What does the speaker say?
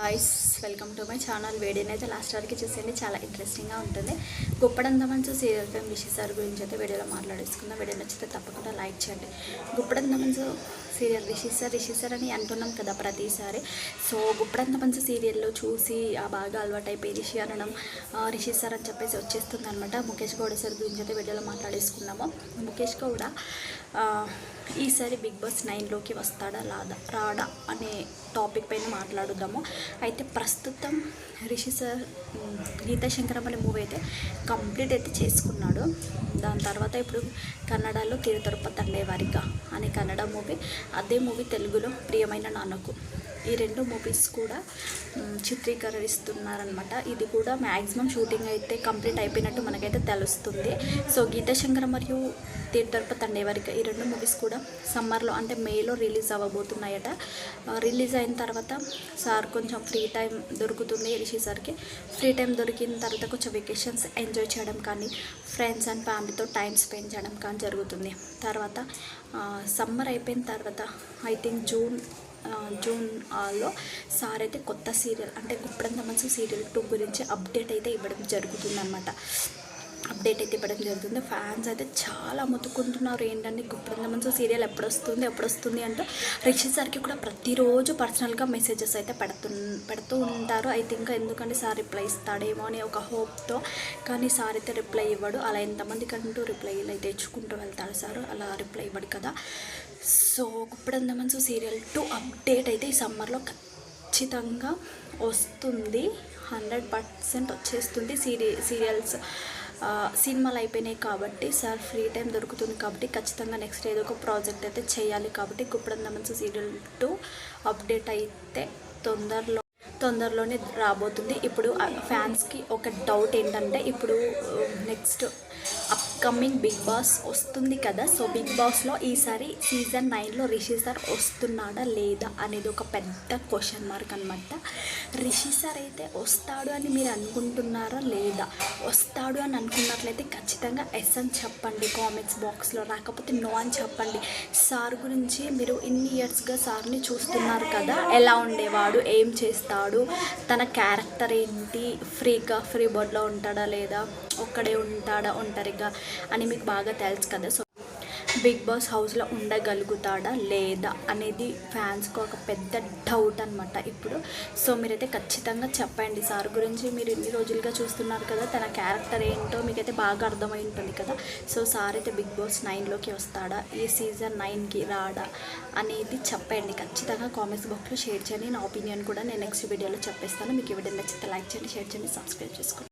Guys welcome to my channel వీడియోని అయితే last వరకు చూసేయండి. చాలా ఇంట్రెస్టింగ్గా ఉంటుంది. గుప్పడందమన్స్ సీరియల్ ఫేమ్ విషయ సార్ గురించి అయితే వీడియోలో మాట్లాడేసుకుందాం. వీడియో నచ్చితే తప్పకుండా లైక్ చేయండి. గుప్పడందమన్స్ serial Rishi sir Rishi sir అని అంటున్నాం కదా ప్రతిసారి. సో గుప్పడందమన్స్ సీరియల్లో చూసి ఆ బాగా అలవాటైపోయి రిషి అనడం ఆ, రిషి సార్ అని చెప్పేసి వచ్చేస్తుంది అనమాట ముఖేష్ గౌడ సార్ గురించి అయితే వీడియోలో మాట్లాడేసుకున్నాము. ముఖేష్ గౌడ ఈసారి బిగ్ బాస్ నైన్లోకి వస్తాడా లాదా రాడా అనే టాపిక్ పైన మాట్లాడుదాము. అయితే ప్రస్తుతం రిషి సార్ గీతా శంకరం అనే మూవీ అయితే కంప్లీట్ అయితే చేసుకున్నాడు. దాని తర్వాత ఇప్పుడు కన్నడలో తిరుతరుప తండే వారిగా అనే కన్నడ మూవీ అదే మూవీ తెలుగులో ప్రియమైన నాన్నకు. ఈ రెండు మూవీస్ కూడా చిత్రీకరిస్తున్నారనమాట ఇది కూడా మ్యాక్సిమం షూటింగ్ అయితే కంప్లీట్ అయిపోయినట్టు మనకైతే తెలుస్తుంది. సో గీతాశంకర్ మరియు తీర్థర్ప తండేవారిక ఈ రెండు మూవీస్ కూడా సమ్మర్లో అంటే మేలో రిలీజ్ అవ్వబోతున్నాయట. రిలీజ్ అయిన తర్వాత సార్ కొంచెం ఫ్రీ టైం దొరుకుతుంది రిషి సార్కి. ఫ్రీ టైం దొరికిన తర్వాత కొంచెం వెకేషన్స్ ఎంజాయ్ చేయడం కానీ ఫ్రెండ్స్ అండ్ ఫ్యామిలీతో టైం స్పెండ్ చేయడం కానీ జరుగుతుంది. తర్వాత సమ్మర్ అయిపోయిన తర్వాత ఐ థింక్ జూన్ జూన్ ఆలో సార్ అయితే కొత్త సీరియల్ అంటే గుప్పడంత మనసు సీరియల్ టూ గురించి అప్డేట్ అయితే ఇవ్వడం జరుగుతుందన్నమాట. అప్డేట్ అయితే ఇవ్వడం జరుగుతుంది. ఫ్యాన్స్ అయితే చాలా మొత్తుకుంటున్నారు. ఏంటంటే గుప్పడంత సీరియల్ ఎప్పుడు వస్తుంది ఎప్పుడు వస్తుంది అంటూ రిషి సార్కి కూడా ప్రతిరోజు పర్సనల్గా మెసేజెస్ అయితే పెడుతు పెడుతూ ఉంటారు. అయితే ఇంకా ఎందుకంటే సార్ రిప్లై ఇస్తాడేమో అని ఒక హోప్తో కానీ సార్ అయితే రిప్లై ఇవ్వడు. అలా ఎంతమందికి అంటూ రిప్లైలు అయితే ఇచ్చుకుంటూ వెళ్తాడు సార్. అలా రిప్లై ఇవ్వడు కదా. సో గుప్పడందమన్స్ సీరియల్ టూ అప్డేట్ అయితే ఈ సమ్మర్లో ఖచ్చితంగా వస్తుంది. హండ్రెడ్ పర్సెంట్ వచ్చేస్తుంది. సీరి సీరియల్స్ సినిమాలు అయిపోయినాయి కాబట్టి సార్ ఫ్రీ టైం దొరుకుతుంది కాబట్టి ఖచ్చితంగా నెక్స్ట్ ఏదో ఒక ప్రాజెక్ట్ అయితే చేయాలి కాబట్టి గుప్పడందమన్స్ సీరియల్ టూ అప్డేట్ అయితే తొందరలో తొందరలోనే రాబోతుంది. ఇప్పుడు ఫ్యాన్స్కి ఒక డౌట్ ఏంటంటే ఇప్పుడు నెక్స్ట్ అప్కమింగ్ బిగ్ బాస్ వస్తుంది కదా. సో బిగ్ బాస్లో ఈసారి సీజన్ నైన్లో రిషి సార్ వస్తున్నాడా లేదా అనేది ఒక పెద్ద క్వశ్చన్ మార్క్ అనమాట రిషి సార్ అయితే వస్తాడు అని మీరు అనుకుంటున్నారా లేదా? వస్తాడు అని అనుకున్నట్లయితే ఖచ్చితంగా ఎస్ అని చెప్పండి. కామెంట్స్ బాక్స్లో రాకపోతే నో అని చెప్పండి. సార్ గురించి మీరు ఇన్ని ఇయర్స్గా సార్ని చూస్తున్నారు కదా. ఎలా ఉండేవాడు? ఏం చేస్తాడు? తన క్యారెక్టర్ ఏంటి? ఫ్రీగా ఫ్రీ బోర్డ్లో ఉంటాడా లేదా? ఒక్కడే ఉంటాడా? ఒంటరిగా అని మీకు బాగా తెలుసు కదా. సో బిగ్ బాస్ హౌస్లో ఉండగలుగుతాడా లేదా అనేది ఫ్యాన్స్కి ఒక పెద్ద డౌట్ అనమాట ఇప్పుడు. సో మీరైతే ఖచ్చితంగా చెప్పండి. సార్ గురించి మీరు ఇన్ని రోజులుగా చూస్తున్నారు కదా తన క్యారెక్టర్ ఏంటో మీకైతే బాగా అర్థమై ఉంటుంది కదా. సో సార్ అయితే బిగ్ బాస్ నైన్లోకి వస్తాడా ఈ సీజన్ నైన్కి రాడా అనేది చెప్పండి. ఖచ్చితంగా కామెంట్స్ బాక్స్లో షేర్ చేయండి. నా ఒపీనియన్ కూడా నేను నెక్స్ట్ వీడియోలో చెప్పేస్తాను. మీకు ఈ వీడియో నచ్చితే లైక్ చేయండి షేర్ చేయండి సబ్స్క్రైబ్ చేసుకోండి.